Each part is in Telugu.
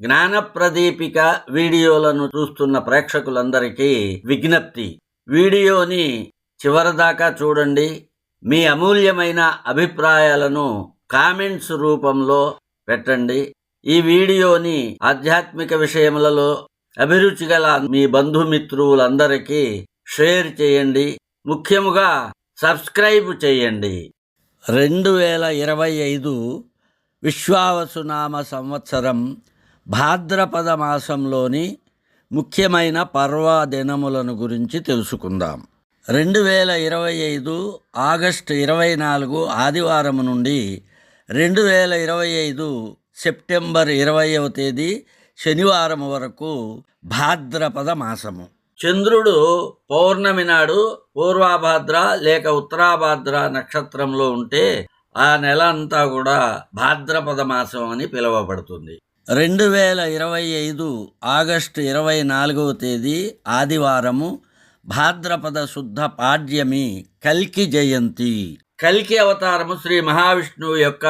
జ్ఞానప్రదీపిక వీడియోలను చూస్తున్న ప్రేక్షకులందరికీ విజ్ఞప్తి. వీడియోని చివరిదాకా చూడండి. మీ అమూల్యమైన అభిప్రాయాలను కామెంట్స్ రూపంలో పెట్టండి. ఈ వీడియోని ఆధ్యాత్మిక విషయములలో అభిరుచి గల మీ బంధుమిత్రులందరికీ షేర్ చేయండి. ముఖ్యముగా సబ్స్క్రైబ్ చేయండి. రెండు వేల ఇరవై ఐదు విశ్వావసునామ సంవత్సరం భాద్రపద మాసంలోని ముఖ్యమైన పర్వదినములను గురించి తెలుసుకుందాం. రెండు వేల ఇరవై ఐదు ఆగస్టు ఇరవై నాలుగు ఆదివారం నుండి రెండు వేల ఇరవై ఐదు సెప్టెంబర్ ఇరవైవ తేదీ శనివారం వరకు భాద్రపద మాసము. చంద్రుడు పౌర్ణమి నాడు పూర్వాభాద్ర లేక ఉత్తరాభాద్ర నక్షత్రంలో ఉంటే ఆ నెల అంతా కూడా భాద్రపద మాసం అని పిలువబడుతుంది. రెండు వేల ఇరవై ఐదు ఆగస్టు ఇరవై నాలుగవ తేదీ ఆదివారము భాద్రపద శుద్ధ పాడ్యమి కల్కి జయంతి. కల్కి అవతారము శ్రీ మహావిష్ణువు యొక్క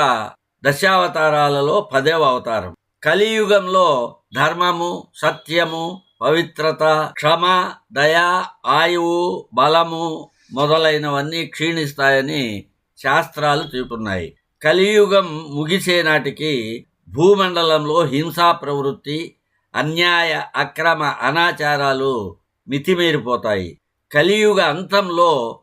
దశావతారాలలో పదేవ అవతారం. కలియుగంలో ధర్మము సత్యము పవిత్రత క్షమ దయ ఆయువు బలము మొదలైనవన్నీ క్షీణిస్తాయని శాస్త్రాలు చూపుతున్నాయి కలియుగం ముగిసే నాటికి భూమండలంలో హింసా ప్రవృత్తి అన్యాయ అక్రమ అనాచారాలు మితిమీరిపోతాయి. కలియుగ అంతంలో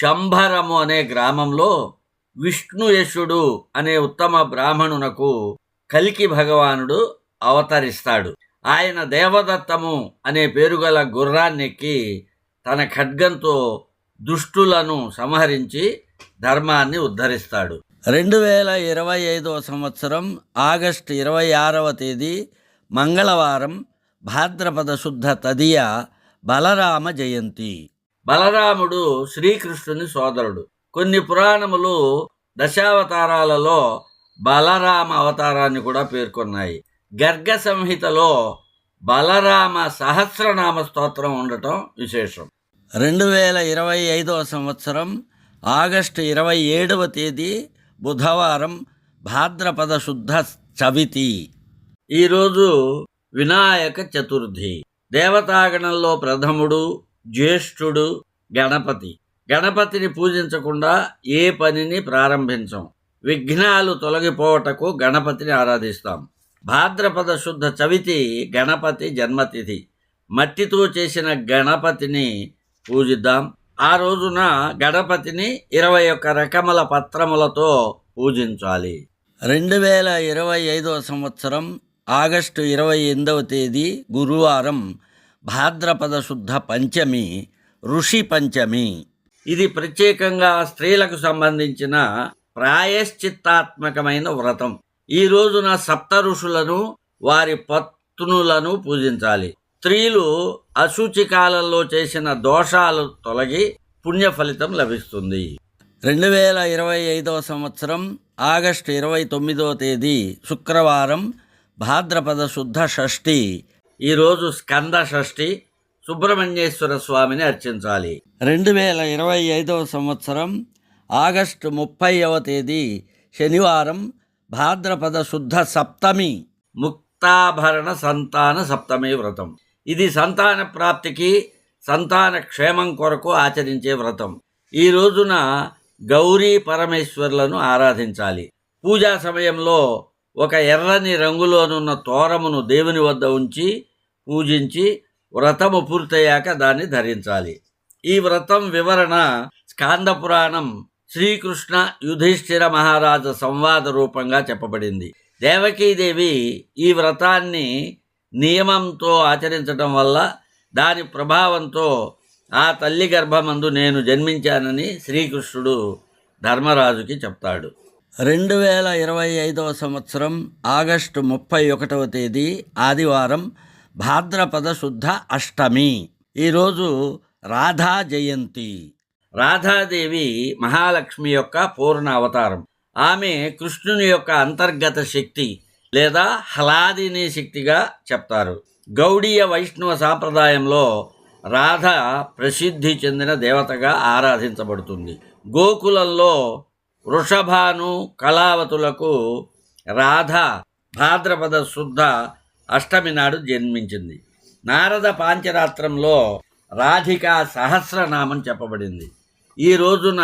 శంభరము అనే గ్రామంలో విష్ణుయశుడు అనే ఉత్తమ బ్రాహ్మణునకు కలికి భగవానుడు అవతరిస్తాడు. ఆయన దేవదత్తము అనే పేరుగల గుర్రాన్నెక్కి తన ఖడ్గంతో దుష్టులను సంహరించి ధర్మాన్ని ఉద్ధరిస్తాడు. రెండు వేల ఇరవై ఐదవ సంవత్సరం ఆగస్టు ఇరవై ఆరవ తేదీ మంగళవారం భాద్రపద శుద్ధ తదియ బలరామ జయంతి. బలరాముడు శ్రీకృష్ణుని సోదరుడు. కొన్ని పురాణములు దశావతారాలలో బలరామ అవతారాన్ని కూడా పేర్కొన్నాయి. గర్గ సంహితలో బలరామ సహస్రనామ స్తోత్రం ఉండటం విశేషం. రెండు వేల ఇరవై ఐదవ సంవత్సరం ఆగస్టు ఇరవై ఏడవ తేదీ బుధవారం భాద్రపద శుద్ధ చవితి. ఈరోజు వినాయక చతుర్థి. దేవతాగణంలో ప్రథముడు జ్యేష్ఠుడు గణపతి. గణపతిని పూజించకుండా ఏ పనిని ప్రారంభించం. విఘ్నాలు తొలగిపోవటకు గణపతిని ఆరాధిస్తాం. భాద్రపద శుద్ధ చవితి గణపతి జన్మతిథి. మట్టితో చేసిన గణపతిని పూజిద్దాం. ఆ రోజున గణపతిని ఇరవై ఒక్క రకముల పత్రములతో పూజించాలి. రెండు వేల ఇరవై ఐదవ సంవత్సరం ఆగస్టు ఇరవై ఎనిమిదవ తేదీ గురువారం భాద్రపద శుద్ధ పంచమి ఋషి పంచమి. ఇది ప్రత్యేకంగా స్త్రీలకు సంబంధించిన ప్రాయశ్చిత్తాత్మకమైన వ్రతం. ఈ రోజున సప్త ఋషులను వారి పత్నులను పూజించాలి. స్త్రీలు అశుచికాలంలో చేసిన దోషాలు తొలగి పుణ్య ఫలితం లభిస్తుంది. రెండు వేల ఇరవై ఐదవ సంవత్సరం ఆగస్టు ఇరవై తొమ్మిదవ తేదీ శుక్రవారం భాద్రపద శుద్ధ షష్ఠి. ఈరోజు స్కంద షష్ఠి సుబ్రహ్మణ్యేశ్వర స్వామిని అర్చించాలి. రెండు వేల ఇరవై ఐదవ సంవత్సరం ఆగస్టు ముప్పైవ తేదీ శనివారం భాద్రపద శుద్ధ సప్తమి ముక్తాభరణ సంతాన సప్తమి వ్రతం. ఇది సంతాన ప్రాప్తికి సంతాన క్షేమం కొరకు ఆచరించే వ్రతం. ఈ రోజున గౌరీ పరమేశ్వర్లను ఆరాధించాలి. పూజా సమయంలో ఒక ఎర్రని రంగులోనున్న తోరమును దేవుని వద్ద ఉంచి పూజించి వ్రతము పూర్తయ్యాక దాన్ని ధరించాలి. ఈ వ్రతం వివరణ స్కాంద పురాణం శ్రీకృష్ణ యుధిష్ఠిర మహారాజ సంవాద రూపంగా చెప్పబడింది. దేవకీదేవి ఈ వ్రతాన్ని నియమంతో ఆచరించటం వల్ల దాని ప్రభావంతో ఆ తల్లి గర్భమందు నేను జన్మించానని శ్రీకృష్ణుడు ధర్మరాజుకి చెప్తాడు. రెండు వేల ఇరవై ఐదవ సంవత్సరం ఆగస్టు ముప్పై ఒకటవ తేదీ ఆదివారం భాద్రపద శుద్ధ అష్టమి. ఈరోజు రాధా జయంతి. రాధాదేవి మహాలక్ష్మి యొక్క పూర్ణ అవతారం ఆమె కృష్ణుని యొక్క అంతర్గత శక్తి లేదా హలాదిని శక్తిగా చెప్తారు. గౌడీయ వైష్ణవ సాంప్రదాయంలో రాధ ప్రసిద్ధి చెందిన దేవతగా ఆరాధించబడుతుంది. గోకులంలో వృషభాను కళావతులకు రాధ భాద్రపద శుద్ధ అష్టమి నాడు జన్మించింది. నారద పాంచరాత్రంలో రాధిక సహస్రనామం చెప్పబడింది. ఈ రోజున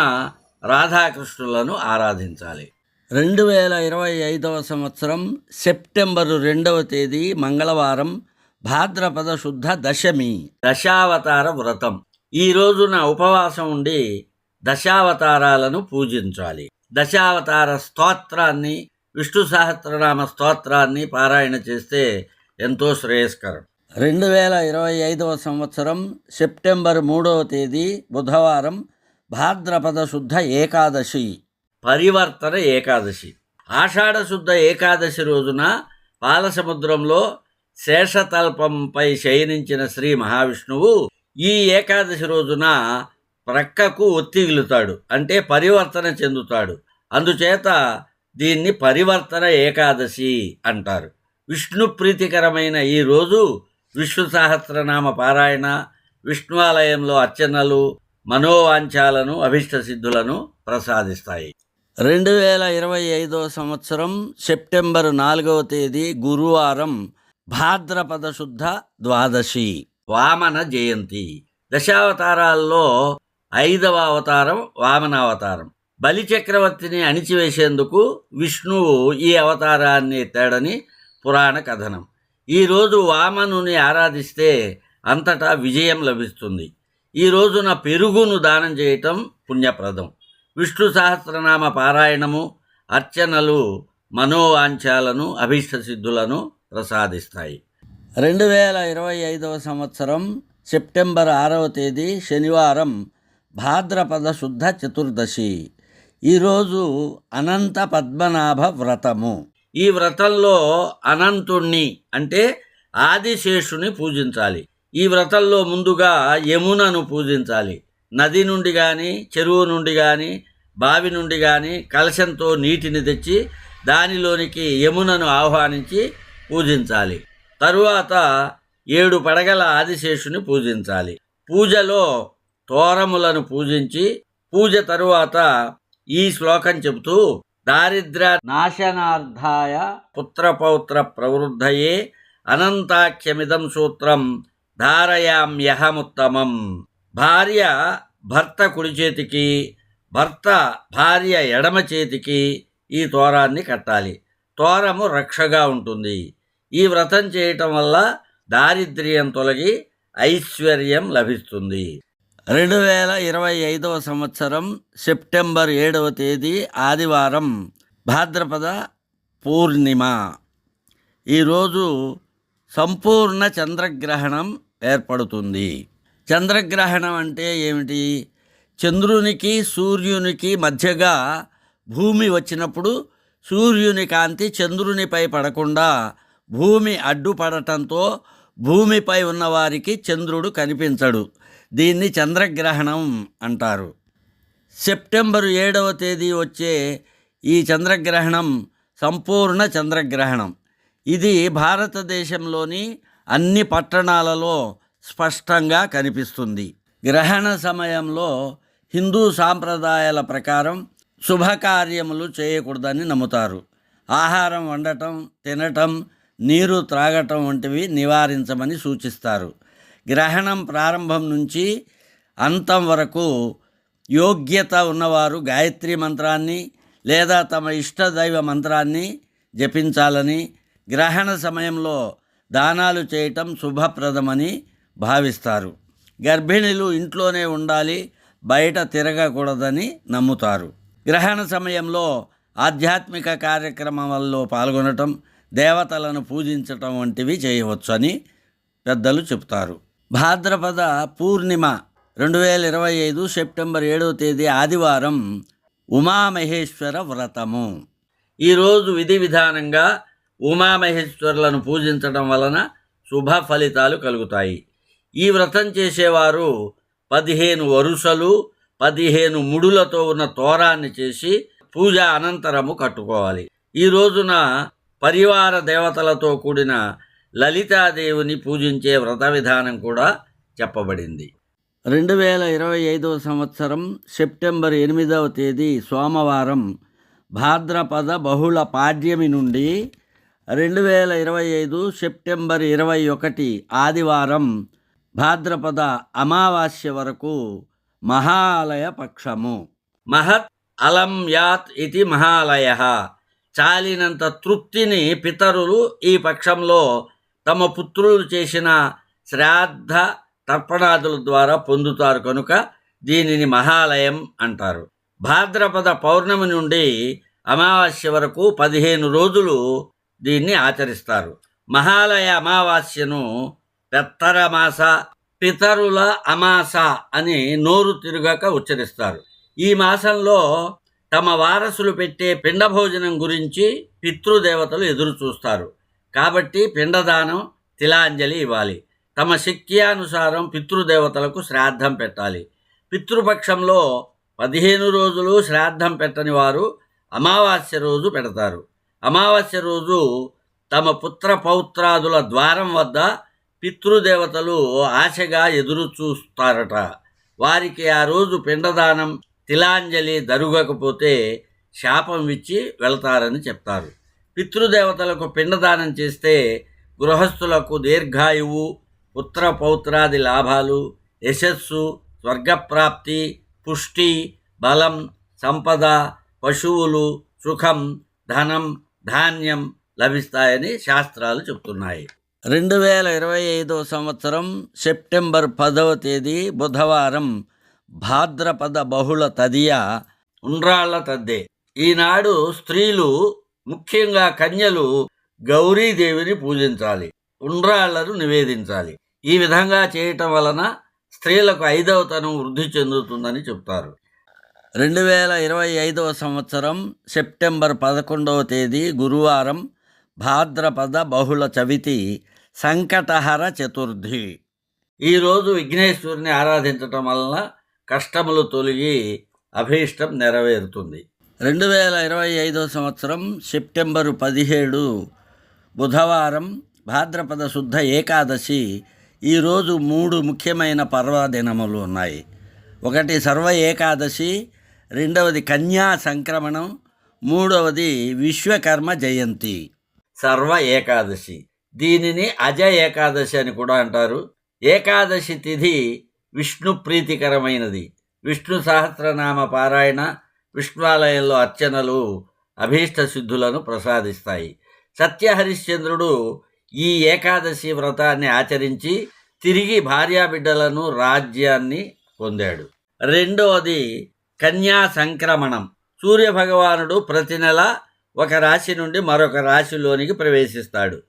రాధాకృష్ణులను ఆరాధించాలి. రెండు వేల ఇరవై ఐదవ సంవత్సరం సెప్టెంబరు రెండవ తేదీ మంగళవారం భాద్రపద శుద్ధ దశమి దశావతార వ్రతం. ఈ రోజున ఉపవాసం ఉండి దశావతారాలను పూజించాలి. దశావతార స్తోత్రాన్ని విష్ణు సహస్రనామ స్తోత్రాన్ని పారాయణ చేస్తే ఎంతో శ్రేయస్కరం. రెండు వేల ఇరవై ఐదవ సంవత్సరం సెప్టెంబర్ మూడవ తేదీ బుధవారం భాద్రపద శుద్ధ ఏకాదశి. పరివర్తన ఏకాదశి. ఆషాఢశుద్ధ ఏకాదశి రోజున పాలసముద్రంలో శేషతల్పంపై శయనించిన శ్రీ మహావిష్ణువు ఈ ఏకాదశి రోజున ప్రక్కకు ఒత్తిగిలుతాడు అంటే పరివర్తన చెందుతాడు. అందుచేత దీన్ని పరివర్తన ఏకాదశి అంటారు. విష్ణు ప్రీతికరమైన ఈ రోజు విష్ణు సహస్రనామ పారాయణ విష్ణువాలయంలో అర్చనలు మనోవాంఛాలను అభిష్ట సిద్ధులను ప్రసాదిస్తాయి. రెండు వేల ఇరవై ఐదో సంవత్సరం సెప్టెంబర్ నాలుగవ తేదీ గురువారం భాద్రపద శుద్ధ ద్వాదశి వామన జయంతి. దశావతారాల్లో ఐదవ అవతారం వామనావతారం అవతారం. బలిచక్రవర్తిని అణిచివేసేందుకు విష్ణువు ఈ అవతారాన్ని ఎత్తాడని పురాణ కథనం. ఈరోజు వామనుని ఆరాధిస్తే అంతటా విజయం లభిస్తుంది. ఈ రోజున పెరుగును దానం చేయటం పుణ్యప్రదం. విష్ణు సహస్రనామ పారాయణము అర్చనలు మనోవాంఛాలను అభీష్టసిద్ధులను ప్రసాదిస్తాయి. రెండు వేల ఇరవై ఐదవ సంవత్సరం సెప్టెంబర్ ఆరవ తేదీ శనివారం భాద్రపద శుద్ధ చతుర్దశి. ఈరోజు అనంత పద్మనాభ వ్రతము. ఈ వ్రతంలో అనంతుణ్ణి అంటే ఆదిశేషుని పూజించాలి. ఈ వ్రతంలో ముందుగా యమునను పూజించాలి. నది నుండి కానీ చెరువు నుండి కానీ బావి నుండి కానీ కలశంతో నీటిని తెచ్చి దానిలోనికి యమునను ఆహ్వానించి పూజించాలి. తరువాత ఏడు పడగల ఆదిశేషుని పూజించాలి. పూజలో తోరములను పూజించి పూజ తరువాత ఈ శ్లోకం చెబుతూ దారిద్ర నాశనార్థాయ పుత్రపౌత్ర ప్రవృద్ధయే అనంతాఖ్యమిదం సూత్రం ధారయామ్యహముత్తమం. భార్య భర్త కుడి చేతికి భర్త భార్య ఎడమ చేతికి ఈ తోరాన్ని కట్టాలి. తోరము రక్షగా ఉంటుంది. ఈ వ్రతం చేయటం వల్ల దారిద్ర్యం తొలగి ఐశ్వర్యం లభిస్తుంది. రెండు వేల ఇరవై ఐదవ సంవత్సరం సెప్టెంబర్ ఏడవ తేదీ ఆదివారం భాద్రపద పూర్ణిమ. ఈరోజు సంపూర్ణ చంద్రగ్రహణం ఏర్పడుతుంది. చంద్రగ్రహణం అంటే ఏమిటి? చంద్రునికి సూర్యునికి మధ్యగా భూమి వచ్చినప్పుడు సూర్యుని కాంతి చంద్రునిపై పడకుండా భూమి అడ్డుపడటంతో భూమిపై ఉన్నవారికి చంద్రుడు కనిపించడు. దీన్ని చంద్రగ్రహణం అంటారు. సెప్టెంబరు ఏడవ తేదీ వచ్చే ఈ చంద్రగ్రహణం సంపూర్ణ చంద్రగ్రహణం. ఇది భారతదేశంలోని అన్ని పట్టణాలలో స్పష్టంగా కనిపిస్తుంది. గ్రహణ సమయంలో హిందూ సాంప్రదాయాల ప్రకారం శుభకార్యములు చేయకూడదని నమ్ముతారు. ఆహారం వండటం తినటం నీరు త్రాగటం వంటివి నివారించమని సూచిస్తారు. గ్రహణం ప్రారంభం నుంచి అంతం వరకు యోగ్యత ఉన్నవారు గాయత్రి మంత్రాన్ని లేదా తమ ఇష్టదైవ మంత్రాన్ని జపించాలని గ్రహణ సమయంలో దానాలు చేయటం శుభప్రదమని భావిస్తారు. గర్భిణీలు ఇంట్లోనే ఉండాలి బయట తిరగకూడదని నమ్ముతారు. గ్రహణ సమయంలో ఆధ్యాత్మిక కార్యక్రమాల్లో పాల్గొనటం దేవతలను పూజించటం వంటివి చేయవచ్చని పెద్దలు చెబుతారు. భాద్రపద పూర్ణిమ రెండు వేల ఇరవై ఐదు సెప్టెంబర్ ఏడవ తేదీ ఆదివారం ఉమామహేశ్వర వ్రతము. ఈరోజు విధి విధానంగా ఉమామహేశ్వరులను పూజించడం వలన శుభ ఫలితాలు కలుగుతాయి. ఈ వ్రతం చేసేవారు పదిహేను వరుసలు పదిహేను ముడులతో ఉన్న తోరాన్ని చేసి పూజ అనంతరము కట్టుకోవాలి. ఈ రోజున పరివార దేవతలతో కూడిన లలితాదేవిని పూజించే వ్రత విధానం కూడా చెప్పబడింది. రెండు వేల ఇరవై ఐదవ సంవత్సరం సెప్టెంబర్ ఎనిమిదవ తేదీ సోమవారం భాద్రపద బహుళ పాడ్యమి నుండి రెండు వేల ఇరవై ఐదు సెప్టెంబర్ ఇరవై ఒకటి ఆదివారం భాద్రపద అమావాస్య వరకు మహాలయ పక్షము. మహత్ అలం యాత్ ఇది మహాలయ. చాలినంత తృప్తిని పితరులు ఈ పక్షంలో తమ పుత్రులు చేసిన శ్రాద్ధ తర్పణాదుల ద్వారా పొందుతారు కనుక దీనిని మహాలయం అంటారు. భాద్రపద పౌర్ణమి నుండి అమావాస్య వరకు పదిహేను రోజులు దీన్ని ఆచరిస్తారు. మహాలయ అమావాస్యను పెత్తరమాస పితరుల అమాస అని నోరు తిరుగక ఉచ్చరిస్తారు. ఈ మాసంలో తమ వారసులు పెట్టే పిండ భోజనం గురించి పితృదేవతలు ఎదురు చూస్తారు కాబట్టి పిండదానం తిలాంజలి ఇవ్వాలి. తమ శక్త్యానుసారం పితృదేవతలకు శ్రాద్ధం పెట్టాలి. పితృపక్షంలో పదిహేను రోజులు శ్రాద్ధం పెట్టని వారు అమావాస్య రోజు పెడతారు. అమావాస్య రోజు తమ పుత్ర పౌత్రాదుల ద్వారం వద్ద పితృదేవతలు ఆశగా ఎదురు చూస్తారట వారికి ఆ రోజు పిండదానం తిలాంజలి దరుగకపోతే శాపం ఇచ్చి వెళతారని చెప్తారు. పితృదేవతలకు పిండదానం చేస్తే గృహస్థులకు దీర్ఘాయువు పుత్ర పౌత్రాది లాభాలు యశస్సు స్వర్గప్రాప్తి పుష్టి బలం సంపద పశువులు సుఖం ధనం ధాన్యం లభిస్తాయని శాస్త్రాలు చెప్తున్నాయి. రెండు వేల ఇరవై ఐదో సంవత్సరం సెప్టెంబర్ పదవ తేదీ బుధవారం భాద్రపద బహుళ తదియ ఉండ్రాళ్ళ తద్దే. ఈనాడు స్త్రీలు ముఖ్యంగా కన్యలు గౌరీదేవిని పూజించాలి ఉండ్రాళ్ళను నివేదించాలి. ఈ విధంగా చేయటం వలన స్త్రీలకు ఐదవతనం వృద్ధి చెందుతుందని చెప్తారు. రెండు వేల ఇరవై ఐదవ సంవత్సరం సెప్టెంబర్ పదకొండవ తేదీ గురువారం భాద్రపద బహుళ చవితి సంకటహర చతుర్థి. ఈరోజు విఘ్నేశ్వరుని ఆరాధించటం వలన కష్టములు తొలగి అభీష్టం నెరవేరుతుంది. రెండు వేల ఇరవై ఐదో సంవత్సరం సెప్టెంబరు పదిహేడు బుధవారం భాద్రపద శుద్ధ ఏకాదశి. ఈరోజు మూడు ముఖ్యమైన పర్వదినములు ఉన్నాయి. ఒకటి సర్వ ఏకాదశి రెండవది కన్యా సంక్రమణం మూడవది విశ్వకర్మ జయంతి. సర్వ ఏకాదశి. దీనిని అజయ ఏకాదశి అని కూడా అంటారు. ఏకాదశి తిథి విష్ణు ప్రీతికరమైనది. విష్ణు సహస్రనామ పారాయణ విష్ణువాలయంలో అర్చనలు అభీష్ట సిద్ధులను ప్రసాదిస్తాయి. సత్యహరిశ్చంద్రుడు ఈ ఏకాదశి వ్రతాన్ని ఆచరించి తిరిగి భార్యాబిడ్డలను రాజ్యాన్ని పొందాడు. రెండవది కన్యా సంక్రమణం. సూర్య భగవానుడు ప్రతి నెల ఒక రాశి నుండి మరొక రాశిలోనికి ప్రవేశిస్తాడు.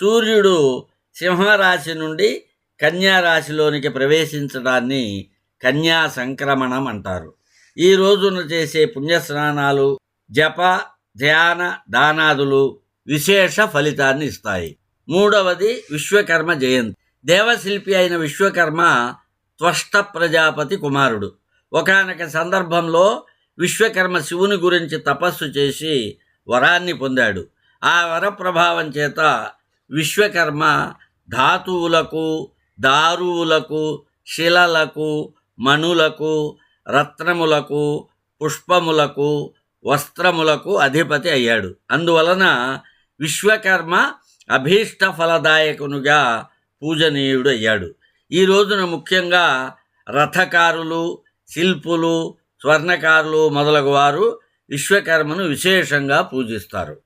సూర్యుడు సింహరాశి నుండి కన్యా రాశిలోనికి ప్రవేశించడాన్ని కన్యా సంక్రమణం అంటారు. ఈ రోజున చేసే పుణ్యస్నానాలు జప ధ్యాన దానాదులు విశేష ఫలితాన్ని ఇస్తాయి. మూడవది విశ్వకర్మ జయంతి. దేవశిల్పి అయిన విశ్వకర్మ త్వష్ట ప్రజాపతి కుమారుడు. ఒకానొక సందర్భంలో విశ్వకర్మ శివుని గురించి తపస్సు చేసి వరాన్ని పొందాడు. ఆ వర ప్రభావం చేత విశ్వకర్మ ధాతువులకు దారువులకు శిలలకు మణులకు రత్నములకు పుష్పములకు వస్త్రములకు అధిపతి అయ్యాడు. అందువలన విశ్వకర్మ అభీష్ట ఫలదాయకునుగా పూజనీయుడు అయ్యాడు. ఈ రోజున ముఖ్యంగా రథకారులు శిల్పులు స్వర్ణకారులు మొదలగు వారు విశ్వకర్మను విశేషంగా పూజిస్తారు.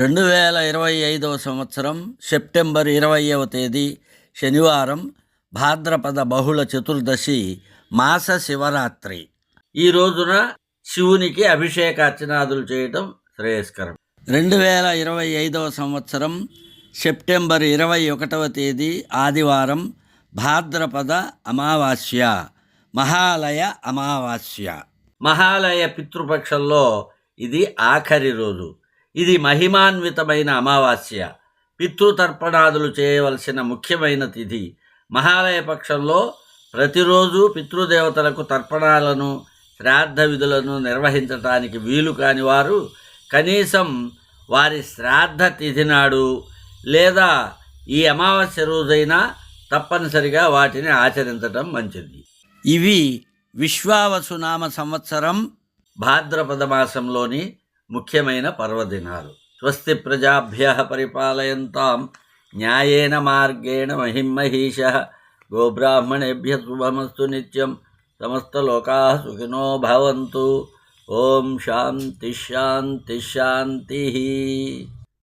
రెండు వేల ఇరవై ఐదవ సంవత్సరం సెప్టెంబర్ ఇరవైవ తేదీ శనివారం భాద్రపద బహుళ చతుర్దశి మాస శివరాత్రి. ఈ రోజున శివునికి అభిషేకార్చనాదులు చేయటం శ్రేయస్కరం. రెండు వేల ఇరవై ఐదవ సంవత్సరం సెప్టెంబర్ ఇరవై ఒకటవ తేదీ ఆదివారం భాద్రపద అమావాస్య మహాలయ అమావాస్య. మహాలయ పితృపక్షంలో ఇది ఆఖరి రోజు. ఇది మహిమాన్వితమైన అమావాస్య. పితృతర్పణాదులు చేయవలసిన ముఖ్యమైన తిథి. మహాలయ పక్షంలో ప్రతిరోజు పితృదేవతలకు తర్పణాలను శ్రాద్ధ విధులను నిర్వహించటానికి వీలు కాని వారు కనీసం వారి శ్రాద్ధ తిథి నాడు లేదా ఈ అమావాస్య రోజైనా తప్పనిసరిగా వాటిని ఆచరించటం మంచిది. ఇవి విశ్వావసునామ సంవత్సరం భాద్రపద మాసంలోని ముఖ్యమైన పర్వదినాలు స్వస్తి ప్రజాభ్య పరిపాలయంతాం న్యాయేన మార్గేణ మహిమహీష గోబ్రాహ్మణేభ్య శుభమస్తు నిత్యం సమస్తలోకా సుఖినో భవంతు ఓం శాంతి శాంతి శాంతి